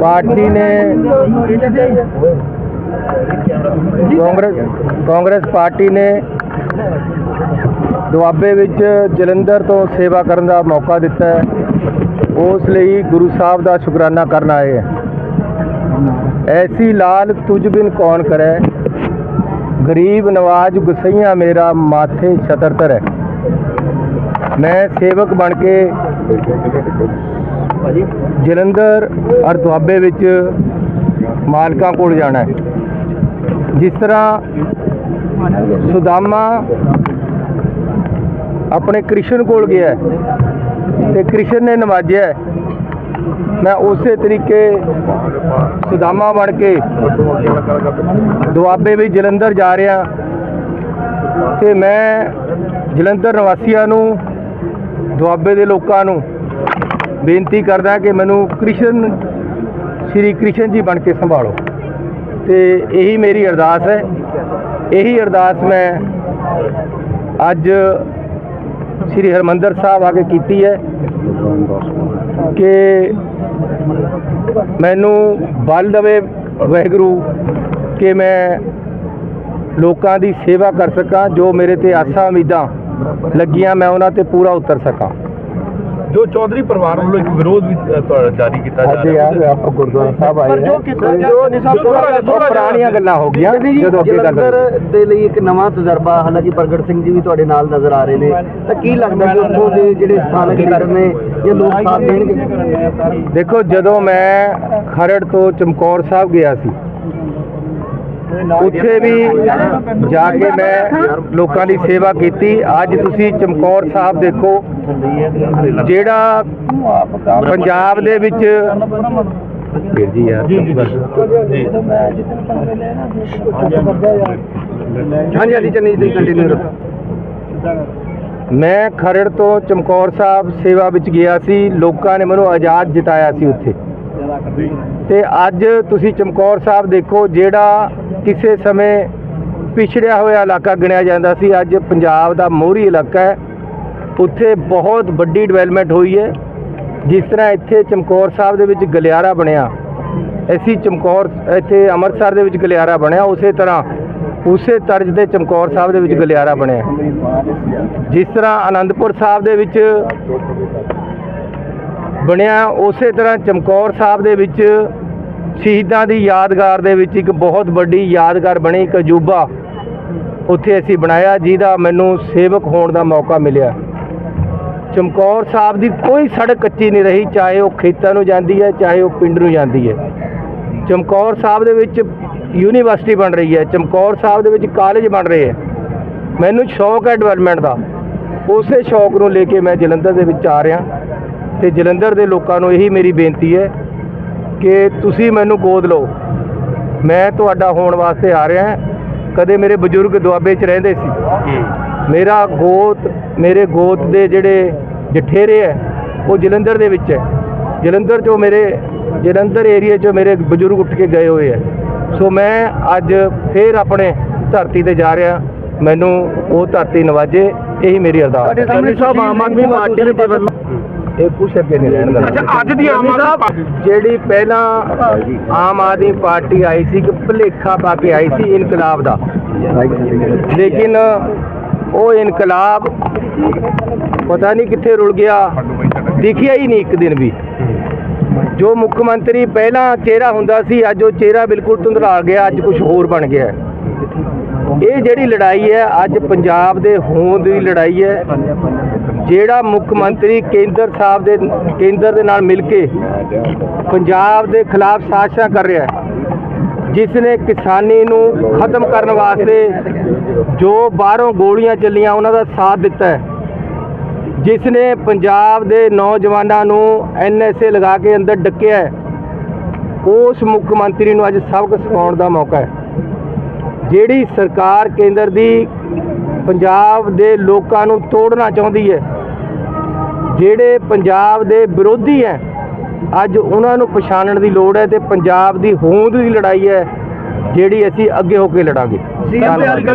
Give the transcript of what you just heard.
Party ਨੇ Congress Congress party ਨੇ ਦੁਆਬੇ ਵਿੱਚ ਜਲੰਧਰ ਤੋਂ ਸੇਵਾ ਕਰਨ ਦਾ ਮੌਕਾ ਦਿੱਤਾ ਹੈ। ਉਸ ਲਈ ਗੁਰੂ ਸਾਹਿਬ ਦਾ ਸ਼ੁਕਰਾਨਾ ਕਰਨ ਆਏ ਹੈ। ਐਸੀ ਲਾਲ ਤੁਝ ਬਿਨ ਕੌਣ ਕਰੇ? ਗਰੀਬ ਨਵਾਜ ਗੁਸਈਆਂ ਮੇਰਾ ਮਾਥੇ ਛਤਰ ਹੈ ਮੈਂ ਸੇਵਕ ਬਣ ਕੇ ਜਲੰਧਰ ਔਰ ਦੁਆਬੇ ਵਿੱਚ ਮਾਲਕਾਂ ਕੋਲ ਜਾਣਾ ਹੈ। ਜਿਸ ਤਰ੍ਹਾਂ ਸੁਦਾਮਾ ਆਪਣੇ ਕ੍ਰਿਸ਼ਨ ਕੋਲ ਗਿਆ ਹੈ ਤੇ ਕ੍ਰਿਸ਼ਨ ਨੇ ਨਵਾਜਿਆ ਮੈਂ ਉਸੇ ਤਰੀਕੇ ਸੁਦਾਮਾ ਬਣ ਕੇ ਦੁਆਬੇ ਵਿੱਚ ਜਲੰਧਰ ਜਾ ਰਿਹਾ ਤੇ ਮੈਂ ਜਲੰਧਰ ਨਿਵਾਸੀਆਂ ਨੂੰ, ਦੁਆਬੇ ਦੇ ਲੋਕਾਂ ਨੂੰ ਬੇਨਤੀ ਕਰਦਾ ਕਿ ਮੈਨੂੰ ਕ੍ਰਿਸ਼ਨ, ਸ਼੍ਰੀ ਕ੍ਰਿਸ਼ਨ ਜੀ ਬਣ ਕੇ ਸੰਭਾਲੋ। ਤੇ ਇਹੀ ਮੇਰੀ ਅਰਦਾਸ ਹੈ। ਇਹੀ ਅਰਦਾਸ ਮੈਂ ਅੱਜ ਸ੍ਰੀ ਹਰਮੰਦਰ ਸਾਹਿਬ ਆ ਕੇ ਕੀਤੀ ਹੈ ਕਿ ਮੈਨੂੰ ਬਲ ਦੇਵੇ ਵਾਹਿਗੁਰੂ ਕਿ ਮੈਂ ਲੋਕਾਂ ਦੀ ਸੇਵਾ ਕਰ ਸਕਾਂ, ਜੋ ਮੇਰੇ ਤੇ ਆਸਾਂ ਉਮੀਦਾਂ ਲੱਗੀਆਂ, ਮੈਂ ਉਹਨਾਂ ਤੇ ਪੂਰਾ ਉਤਰ ਸਕਾਂ। ਜੋ ਚੌਧਰੀ ਪਰਿਵਾਰ ਵੱਲੋਂ ਇੱਕ ਵਿਰੋਧ ਵੀ ਅ, ਜਾਰੀ ਕੀਤਾ ਜਾ ਅੱਜ ਰਿਹਾ ਯਾਰ ਆਪਾਂ ਗੁਰਦੁਆਰਾ ਸਾਹਿਬ ਆਏ ਜੋ ਕੀਤਾ ਜੋ ਨਹੀਂ ਸਭ ਥੋੜ੍ਹਾ ਥੋੜ੍ਹਾ ਪੁਰਾਣੀਆਂ ਗੱਲਾਂ ਹੋ ਗਈਆਂ। ਜਦੋਂ ਅੱਗੇ ਗੱਲ ਜਲੰਧਰ ਦੇ ਲਈ ਇੱਕ ਨਵਾਂ ਤਜਰਬਾ ਹਾਲਾਂਕਿ ਪ੍ਰਗਟ ਸਿੰਘ ਜੀ ਵੀ ਤੁਹਾਡੇ ਨਾਲ ਨਜ਼ਰ ਆ ਰਹੇ ਨੇ। ਤਾਂ ਕੀ ਲੱਗਦਾ ਕਿ ਉੱਥੋਂ ਦੇ ਜਿਹੜੇ ਸਥਾਨਕ ਲੀਡਰ ਨੇ ਇਹ ਲੋਕ ਸਾਥ ਦੇਣਗੇ? ਦੇਖੋ ਜਦੋਂ ਮੈਂ ਖਰੜ ਤੋਂ ਚਮਕੌਰ ਸਾਹਿਬ ਗਿਆ ਸੀ ਉੱਥੇ ਵੀ ਜਾ ਕੇ ਮੈਂ ਲੋਕਾਂ ਦੀ ਸੇਵਾ ਕੀਤੀ। ਅੱਜ ਤੁਸੀਂ ਚਮਕੌਰ ਸਾਹਿਬ ਦੇਖੋ ਜਿਹੜਾ ਪੰਜਾਬ ਦੇ ਵਿੱਚ ਵੀਰ ਜੀ ਯਾਰ ਹਾਂਜੀ ਹਾਂਜੀ ਚੰਨੀ ਜੀ ਕੰਟੀਨਿਊ ਮੈਂ ਖਰੜ ਤੋਂ ਚਮਕੌਰ ਸਾਹਿਬ ਸੇਵਾ ਵਿੱਚ ਗਿਆ ਸੀ। ਲੋਕਾਂ ਨੇ ਮੈਨੂੰ ਆਜ਼ਾਦ ਜਿਤਾਇਆ ਸੀ ਉੱਥੇ। ਤੇ ਅੱਜ ਤੁਸੀਂ ਚਮਕੌਰ ਸਾਹਿਬ ਦੇਖੋ, ਜਿਹੜਾ ਕਿਸੇ ਸਮੇਂ ਪਿਛੜਿਆ ਹੋਇਆ ਇਲਾਕਾ ਗਿਣਿਆ ਜਾਂਦਾ ਸੀ, ਅੱਜ ਪੰਜਾਬ ਦਾ ਮੋਹਰੀ ਇਲਾਕਾ ਹੈ। ਉੱਥੇ ਬਹੁਤ ਵੱਡੀ ਡਿਵੈਲਪਮੈਂਟ ਹੋਈ ਹੈ। ਜਿਸ ਤਰ੍ਹਾਂ ਇੱਥੇ ਚਮਕੌਰ ਸਾਹਿਬ ਦੇ ਵਿੱਚ ਗਲਿਆਰਾ ਬਣਿਆ ਅਸੀਂ ਚਮਕੌਰ, ਇੱਥੇ ਅੰਮ੍ਰਿਤਸਰ ਦੇ ਵਿੱਚ ਗਲਿਆਰਾ ਬਣਿਆ, ਉਸੇ ਤਰ੍ਹਾਂ ਉਸੇ ਤਰਜ਼ ਦੇ ਚਮਕੌਰ ਸਾਹਿਬ ਦੇ ਵਿੱਚ ਗਲਿਆਰਾ ਬਣਿਆ। ਜਿਸ ਤਰ੍ਹਾਂ ਆਨੰਦਪੁਰ ਸਾਹਿਬ ਦੇ ਵਿੱਚ ਬਣਿਆ ਉਸੇ ਤਰ੍ਹਾਂ ਚਮਕੌਰ ਸਾਹਿਬ ਦੇ ਵਿੱਚ ਸ਼ਹੀਦਾਂ ਦੀ ਯਾਦਗਾਰ ਦੇ ਵਿੱਚ ਇੱਕ ਬਹੁਤ ਵੱਡੀ ਯਾਦਗਾਰ ਬਣੀ ਇੱਕ ਅਜੂਬਾ। ਉੱਥੇ ਅਸੀਂ ਬਣਾਇਆ, ਜਿਹਦਾ ਮੈਨੂੰ ਸੇਵਕ ਹੋਣ ਦਾ ਮੌਕਾ ਮਿਲਿਆ। ਚਮਕੌਰ ਸਾਹਿਬ ਦੀ ਕੋਈ ਸੜਕ ਕੱਚੀ ਨਹੀਂ ਰਹੀ, ਚਾਹੇ ਉਹ ਖੇਤਾਂ ਨੂੰ ਜਾਂਦੀ ਹੈ, ਚਾਹੇ ਉਹ ਪਿੰਡ ਨੂੰ ਜਾਂਦੀ ਹੈ। ਚਮਕੌਰ ਸਾਹਿਬ ਦੇ ਵਿੱਚ ਯੂਨੀਵਰਸਿਟੀ ਬਣ ਰਹੀ ਹੈ, ਚਮਕੌਰ ਸਾਹਿਬ ਦੇ ਵਿੱਚ ਕਾਲਜ ਬਣ ਰਹੇ ਹੈ। ਮੈਨੂੰ ਸ਼ੌਕ ਹੈ ਡਿਵੈਲਪਮੈਂਟ ਦਾ। ਉਸੇ ਸ਼ੌਕ ਨੂੰ ਲੈ ਕੇ ਮੈਂ ਜਲੰਧਰ ਦੇ ਵਿੱਚ ਆ ਰਿਹਾ। ਤੇ ਜਲੰਧਰ ਦੇ ਲੋਕਾਂ ਨੂੰ ਇਹੀ ਮੇਰੀ ਬੇਨਤੀ ਹੈ ਕਿ ਤੁਸੀਂ ਮੈਨੂੰ ਗੋਦ ਲਓ। ਮੈਂ ਤੁਹਾਡਾ ਹੋਣ ਵਾਸਤੇ ਆ ਰਿਹਾ ਕਦੇ ਮੇਰੇ ਬਜ਼ੁਰਗ ਦੁਆਬੇ 'ਚ ਰਹਿੰਦੇ ਸੀ। ਮੇਰਾ ਗੋਤ ਮੇਰੇ ਗੋਤ ਦੇ ਜਿਹੜੇ ਜਠੇਰੇ ਹੈ, ਉਹ ਜਲੰਧਰ ਦੇ ਵਿੱਚ ਹੈ। ਜਲੰਧਰ 'ਚੋਂ ਮੇਰੇ, ਜਲੰਧਰ ਏਰੀਆ 'ਚੋਂ ਮੇਰੇ ਬਜ਼ੁਰਗ ਉੱਠ ਕੇ ਗਏ ਹੋਏ ਹੈ। ਸੋ ਮੈਂ ਅੱਜ ਫੇਰ ਆਪਣੇ ਧਰਤੀ ਤੇ ਜਾ ਰਿਹਾ। ਮੈਨੂੰ ਉਹ ਧਰਤੀ ਨਵਾਜੇ, ਇਹੀ ਮੇਰੀ ਅਰਦਾਸ ਹੈ। ਸਾਹਿਬ ਆਮ ਆਦਮੀ ਪਾਰਟੀ ਦੇ ਵੱਲੋਂ ਇਹ ਕੁਛ ਅੱਗੇ ਨਹੀਂ ਰਹਿਣ ਅੱਛਾ ਅੱਜ ਦੀ ਆਮ ਆਦਮੀ ਪਾਰਟੀ ਜਿਹੜੀ ਪਹਿਲਾਂ ਆਮ ਆਦਮੀ ਪਾਰਟੀ ਆਈ ਸੀ ਕਿ ਭੁਲੇਖਾ ਪਾ ਕੇ ਆਈ ਸੀ ਇਨਕਲਾਬ ਦਾ। ਲੇਕਿਨ ਉਹ ਇਨਕਲਾਬ ਪਤਾ ਨਹੀਂ ਕਿੱਥੇ ਰੁਲ ਗਿਆ ਦਿਖਿਆ ਹੀ ਨਹੀਂ ਇੱਕ ਦਿਨ ਵੀ। ਜੋ ਮੁੱਖ ਮੰਤਰੀ ਪਹਿਲਾਂ ਚਿਹਰਾ ਹੁੰਦਾ ਸੀ ਅੱਜ ਉਹ ਚਿਹਰਾ ਬਿਲਕੁਲ ਧੁੰਦਲਾ ਗਿਆ ਅੱਜ ਕੁਝ ਹੋਰ ਬਣ ਗਿਆ। ਇਹ ਜਿਹੜੀ ਲੜਾਈ ਹੈ, ਅੱਜ ਪੰਜਾਬ ਦੇ ਹੋਂਦ ਦੀ ਲੜਾਈ ਹੈ। ਜਿਹੜਾ ਮੁੱਖ ਮੰਤਰੀ ਕੇਂਦਰ ਸਾਹਿਬ ਦੇ, ਕੇਂਦਰ ਦੇ ਨਾਲ ਮਿਲ ਕੇ ਪੰਜਾਬ ਦੇ ਖਿਲਾਫ ਸਾਜ਼ਿਸ਼ਾਂ ਕਰ ਰਿਹਾ ਹੈ। ਜਿਸ ਨੇ ਕਿਸਾਨੀ ਨੂੰ ਖਤਮ ਕਰਨ ਵਾਸਤੇ ਜੋ ਬਾਹਰੋਂ ਗੋਲੀਆਂ ਚੱਲੀਆਂ, ਉਹਨਾਂ ਦਾ ਸਾਥ ਦਿੱਤਾ ਹੈ। ਜਿਸ ਨੇ ਪੰਜਾਬ ਦੇ ਨੌਜਵਾਨਾਂ ਨੂੰ ਐਨਐਸਏ ਲਗਾ ਕੇ ਅੰਦਰ ਡੱਕਿਆ ਉਸ ਮੁੱਖ ਮੰਤਰੀ ਨੂੰ ਅੱਜ ਸਬਕ ਸਿਖਾਉਣ ਦਾ ਮੌਕਾ ਹੈ। ਜਿਹੜੀ ਸਰਕਾਰ ਕੇਂਦਰ ਦੀ ਪੰਜਾਬ ਦੇ ਲੋਕਾਂ ਨੂੰ ਤੋੜਨਾ ਚਾਹੁੰਦੀ ਹੈ, ਜਿਹੜੇ ਪੰਜਾਬ ਦੇ ਵਿਰੋਧੀ ਹੈ, ਅੱਜ ਉਹਨਾਂ ਨੂੰ ਪਛਾਣਨ ਦੀ ਲੋੜ ਹੈ ਤੇ ਪੰਜਾਬ ਦੀ ਹੋਂਦ ਦੀ ਲੜਾਈ ਹੈ, ਜਿਹੜੀ ਅਸੀਂ ਅੱਗੇ ਹੋ ਕੇ ਲੜਾਂਗੇ।